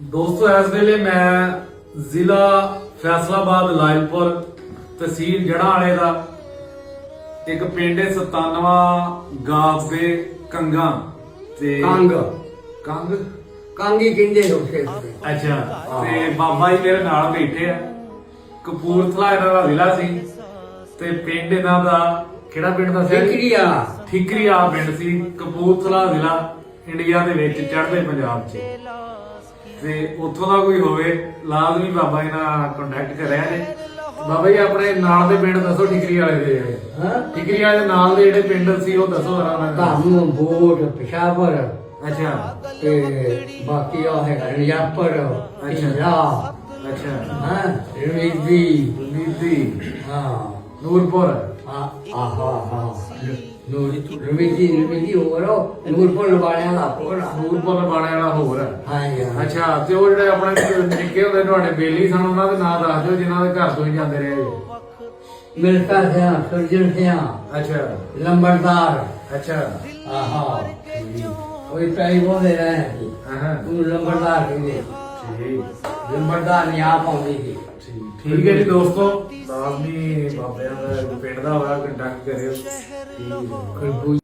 ਦੋਸਤੋ ਇਸ ਵੇਲੇ ਮੈਂ ਜ਼ਿਲ੍ਹਾ ਫੈਸਲਾਬਾਦ ਲਾਇਲਪੁਰ ਤਹਿਸੀਲ ਜੜਾ ਵਾਲੇ ਦਾ ਇੱਕ ਪਿੰਡ ਹੈ 97 ਗਾਫ ਦੇ ਕੰਗਾ ਤੇ ਕੰਗ। ਕੰਗ? ਕੰਗੀ ਕਹਿੰਦੇ ਉਸੇ ਅੱਛਾ ਤੇ ਬਾਬਾ ਜੀ ਮੇਰੇ ਨਾਲ ਬੈਠੇ ਆ। ਕਪੂਰਥਲਾ ਇਹਨਾਂ ਦਾ ਜ਼ਿਲ੍ਹਾ ਸੀ ਤੇ ਪਿੰਡ ਇਹਨਾਂ ਦਾ ਕਿਹੜਾ ਪਿੰਡ ਦਾ ਸੀ? ਸਿੱਕਰੀਆ ਠਿਕਰੀਆ ਪਿੰਡ ਸੀ। ਕਪੂਰਥਲਾ ਜ਼ਿਲ੍ਹਾ ਇੰਡੀਆ ਦੇ ਵਿੱਚ ਚੜ੍ਹਦੇ ਪੰਜਾਬ 'ਚ। ਤੇ ਉੱਥੋਂ ਦਾ ਕੋਈ ਹੋਵੇ ਲਾਜ਼ਮੀ ਬਾਬਾ ਜੀ ਨਾਲ ਕੰਟੈਕਟ ਕਰਿਆ ਜੇ। ਬਾਬਾ ਜੀ ਆਪਣੇ ਨਾਲ ਦੇ ਪਿੰਡ ਦੱਸੋ ਠਿਕਰੀ ਵਾਲੇ ਦੇ। ਹਾਂ? ਠਿਕਰੀ ਵਾਲੇ ਦੇ ਨਾਲ ਦੇ ਜਿਹੜੇ ਪਿੰਡ ਸੀ ਉਹ ਦੱਸੋ ਆਰਾਮ ਨਾਲ। ਧੰਮ ਬੋਟ ਪਿਸ਼ਾਵਰ ਅੱਛਾ। ਤੇ ਬਾਕੀ ਆ ਹੈ ਰਿਆਪਰ ਇੰਜਾ ਅੱਛਾ। ਹਾਂ? ਰਵੀਦੀ ਨੀਤੀ ਹਾਂ। ਨੂਰਪੁਰ। ਆ ਆਹਾ ਹਾਂ ਨੂਰ ਰਵੀਦੀ ਰਵੀਦੀ ਹੋਰੋ ਨੂਰਪੁਰ ਵਾਲਿਆਂ ਦਾ ਕੋਲ ਨੂਰਪੁਰ ਬਾਣੇ ਵਾਲਾ ਹੋਰ ਹੈ ਹਾਂ ਅੱਛਾ ਤੇ ਉਹ ਜਿਹੜੇ ਆਪਣੇ ਨਿੱਕੇ ਹੁੰਦੇ ਤੁਹਾਡੇ ਬੇਲੀ ਸਨ ਉਹਨਾਂ ਦੇ ਨਾਂ ਦੱਸ ਦਿਓ ਜਿਨ੍ਹਾਂ ਦੇ ਘਰ ਤੋਂ ਹੀ ਜਾਂਦੇ ਰਹੇ ਜੀ। ਮਿਲਕਾ ਸਿਆ ਸੁਰਜਨ ਸਿਆ। ਅੱਛਾ। ਲੰਬੜਦਾਰ। ਅੱਛਾ। ਆਹਾ ਕੋਈ ਪੈਈ ਬੋਲੇ ਰਹੇ। ਹਾਂ ਉਹ ਲੰਬੜਦਾਰ ਕਹਿੰਦੇ। ਠੀਕ। ਲੰਬੜਦਾਰ ਨਹੀਂ ਆ ਪਾਉਂਦੀ ਸੀ। ਠੀਕ। ਹੈ ਜੀ ਦੋਸਤੋ। ਲਾਜ਼ਮੀ ਬਾਬਿਆਂ ਦਾ ਪਿੰਡ ਦਾ ਹੋਇਆ ਕੰਟੈਕਟ ਕਰਿਓ ਠੀਕ।